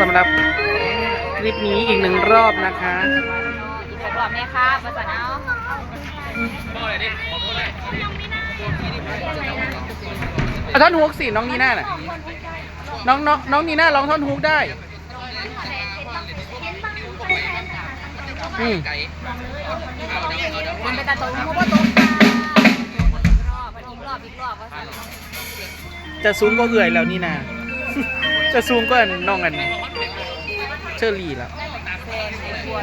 สำหรับคลิปนี้อีกหนึ่งรอบนะคะ อีกสักรอบเนี่ยค่ะภาษาเอาเอาท่อนฮุกสิน้องนีน่าน่ะน้องน้องน้องนีน่าร้องท่อนฮุกได้อืมมันเป็นตาตรงมุกว่าตรงตารอบอีกรอบอีกรอบภาษาจะสูงก็เอื่อยแล้วนี่นา จะสูงก็น้องกันเชอรี่แล้วแฟนในครัว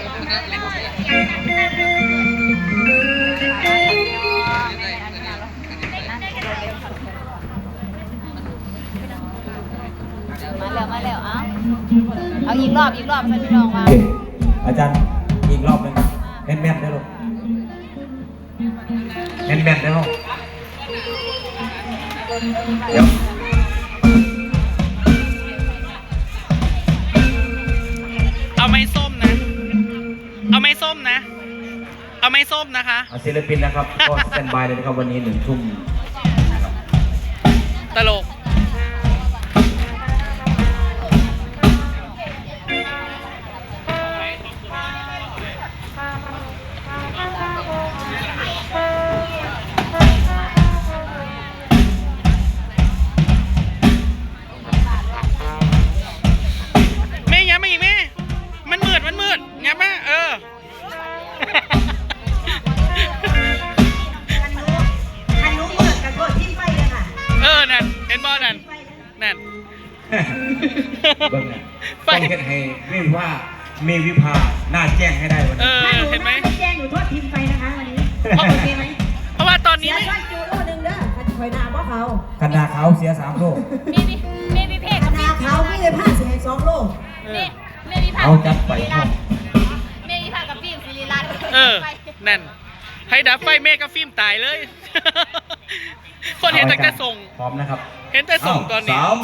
มาแล้วมาแล้วเอาเอาอีกรอบอีกรอบเป็นพี่น้องมาโอเคอาจารย์อีกรอบหนึงแม่นแม่นๆได้ลูกแม่นแม่นๆได้ลูกเดี๋ยว เอาไม้ส้มนะคะเอาศิลปินนะครับ ก็สแตนบายเลยนะครับวันนี้หนึ่งทุ่ม ตลก เบิ้งน่ะไป ต้องเห็นให้เรียกว่าเมวิภาหน้าแจ้งให้ได้วันเอนี้อเห็นไหมถ้าแจ้งหนูโทษทีมไฟนะคะวันนี้เพราะโอเคไหมเพราะว่าตอนเสีนี้ยไม่ช่วยจูโร่หนึ่งเด้อคันคอยนาบ่เขากันดาเขาเสียสามโลกมีมีมีมีเพจคันนาเขาไม่เลยผ้าเสียสองโลมีมีมีภาพเอาจัดไปมีมีภาพกับฟิล์มศิริรัตน์เออนั่น ให้ดับไฟเมฆกับฟิล์มตายเลย คนเห็นแต่กระส่ง พร้อมนะครับเห็นแต่ส่งตอนนี้ เาสาม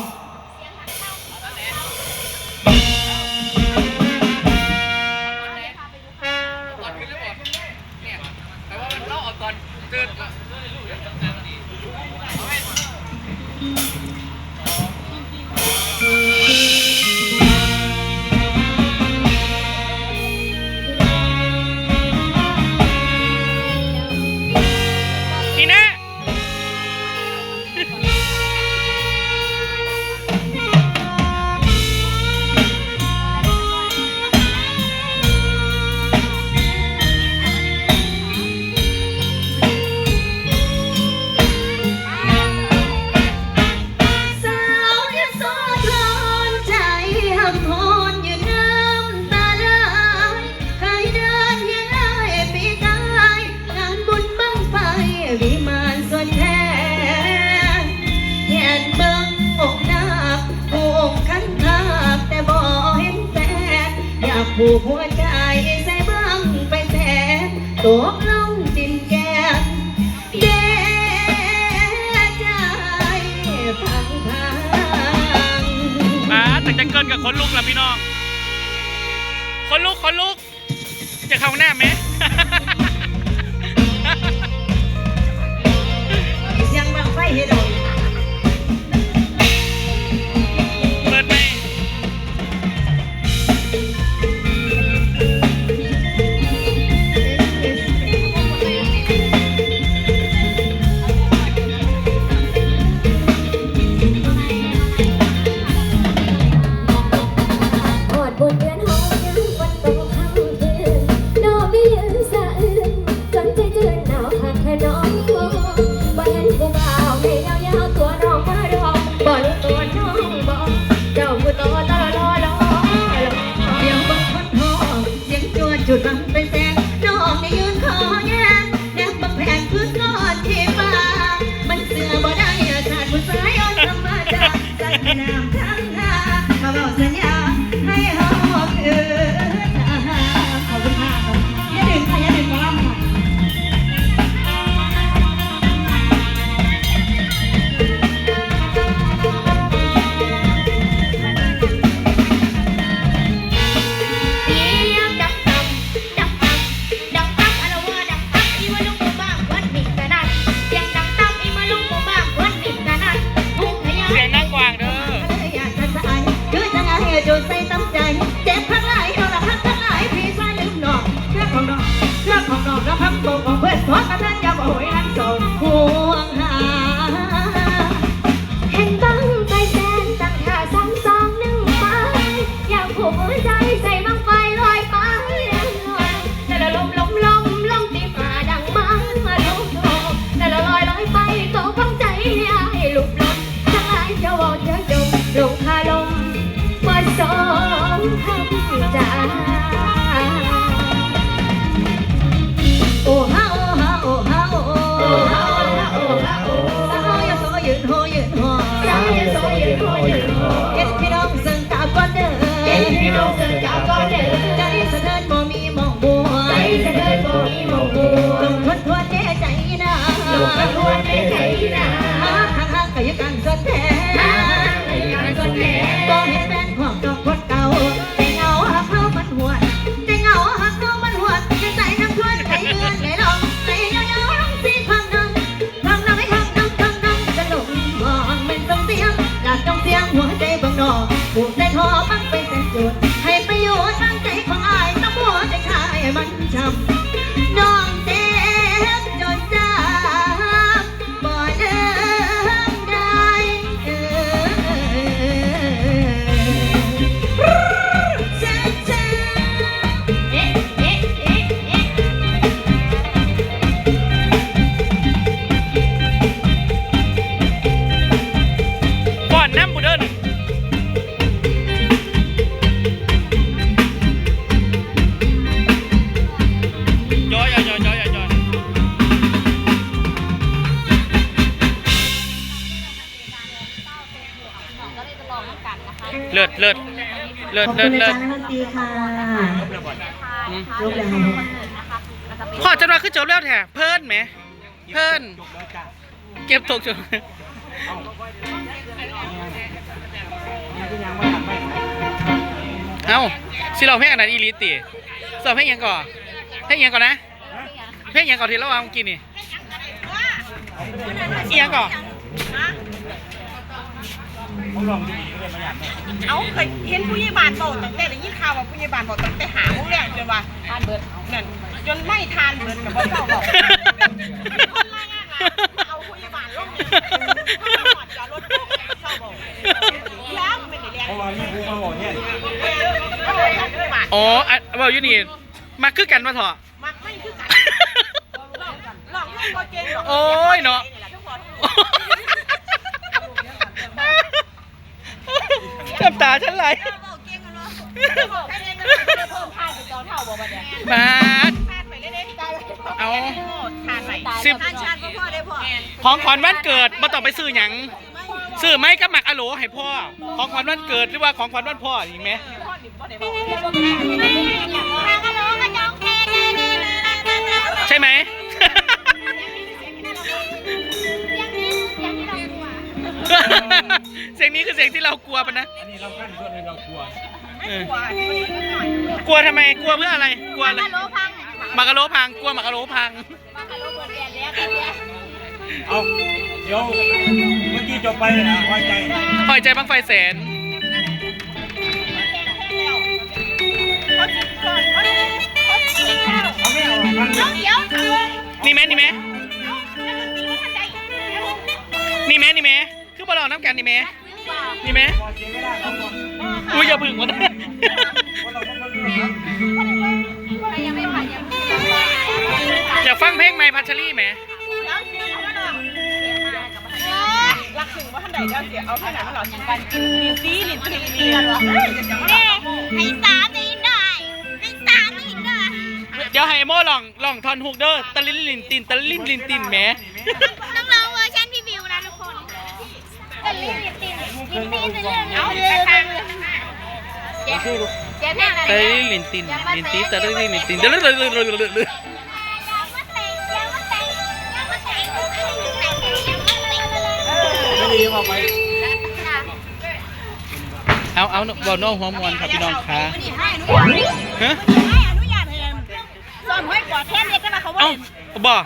ผูกหัวใจใส่บังไปแสนตกลงจินแก้มเด้ใจพังพังอ่าแต่จะเกินกับคนลุกละพี่น้อง คนลุกคนลุก จะเข้าหน้าไหม สองคำจาโอ้ฮาโอ้ฮาโอ้ฮาโอ้โอ้ฮาโอ้ฮาโอ้ฮาโอ้สาวอย่าโซยืนโหยืนหัวสาวอย่าโซยืนโหยืนหัวเห็นพี่น้องซึ่งกาก่อนเด้อเห็นพี่น้องซึ่งกาก่อนเด้อใจสะเดินบ่มีมองบัวใจสะเดินบ่มีมองบัวลงทวนทวนแน่ใจนะลงทวนทวนแน่ใจนะ เลิศเลิศเลิศขอบเลิคุศณอาเลิจาศรย์นักดนตรีค่ะอืมรูปแล้วพ่อจะมาขึ้นจบแล้วแท้เพิ่นไหม เพิ่นเก็บตกจบเอ้าสิเราเพลงอันนั้นอีหลีติสอบเพลงหยังก่อนเพลงหยังก่อนนะเพลงหยังก่อนที่เราวางเมื่อกี้นี่อีหยังก่อน เอาเคยเห็นผู้ใหญ่บ้านบอกตั้งแต่ได้ยินข่าวว่าผู้ใหญ่บ้านบอกตั้งแต่หาโมงแรกจนว่าทานเบิดนั่นจนไม่ทานเบิดกับพ่อเจ้าบอกคนล่างอะเอาผู้ใหญ่บ้านลงเนี่ยหอดจอดรถปุ๊บเจ้าบอกแล้วมันเป็นไงเพราะว่านี่ผู้มาบอกเนี่ยก็เลยทานผู้ใหญ่บ้านอ๋ออะบอกอยู่นี่มาคือกันมาเถอะ มันไม่คือกันหลอกหลอกลูกก็เก่งหรอก โอ้ยเนาะ น้ำตาฉันไหลบอกเก่งกันเนาะบอกแค่นี้มันเพิ่มทานไปจอเท่าบอกว่าเนี่ยมาดทานไปเรื่อยๆเอาทานไปสิบทานชาติพ่อได้พ่อของขวัญวันเกิดมาต้องไปซื้อหยังซื้อไหมกับหมักอะโหลให้พ่อ ของขวัญวันเกิดหรือว่าของขวัญวันพ่ออีกไหมใช่ไหมเสียงนี้คือเสียงที่เรากลัวปะนะ อันนี้เราขั้นส่วนหนึ่งเรากลัวเออกลัวทำไม กลัวเพื่ออะไร กลัวอะไรหมักอะโหลพัง กลัวหมักอะโหลพัง เอาเดี๋ยวเมื่อกี้จบไปนะไว้ใจหอยใจบังไฟแสน เอาไม่เอาขั้นเดียวนี่ไหมนี่ไหมนี่ไหมนี่ไหมคือบอลลน้ำกันนี่ไหม นี่ไหมพอเสียไม่ได้ครับผมอุ้ยอย่าพึ่งวะนะเพราะเราต้องมาดูนะอยากฟังเพลงไหมพัชรีไหมรักถึงว่าท่านใดเดี๋ยวเสียเอาท่านไหนมาหล่อสิปันกินลินซีลินซีลินกันวะเด้ให้สามได้หน่อยให้สามได้หน่อยเดี๋ยวให้โม่ลองลองทอนฮุกเด้อตะลินลินตินตะลินลินตินแหม ตินลิลิตินเป็นเรื่องเอาเอาเดี๋ยวเจ๊แม่อะไรตะลินลินตินลินตินตะลินลินตินเดี๋ยวเดี๋ยวเดี๋ยวเดี๋ยวเดี๋ยวเดี๋ยวไม่ดีมาไปเอาเอาบอลน้องหัวมวนครับพี่น้องคะนี่ให้อนุญาตฮะให้อนุญาตให้ซ่อนไว้กว่าแค่เรียกกันมาเขาว่าเอาบอก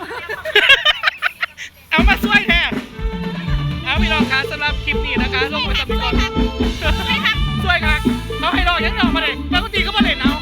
เอามาช่วยแท้ เอาพี่น้องคะสำหรับคลิปนี้นะคะลงไปสับก่อนช่วยครับเขาให้รอยังรอมาเลยแล้วก็ตีก็มาเล่นเอา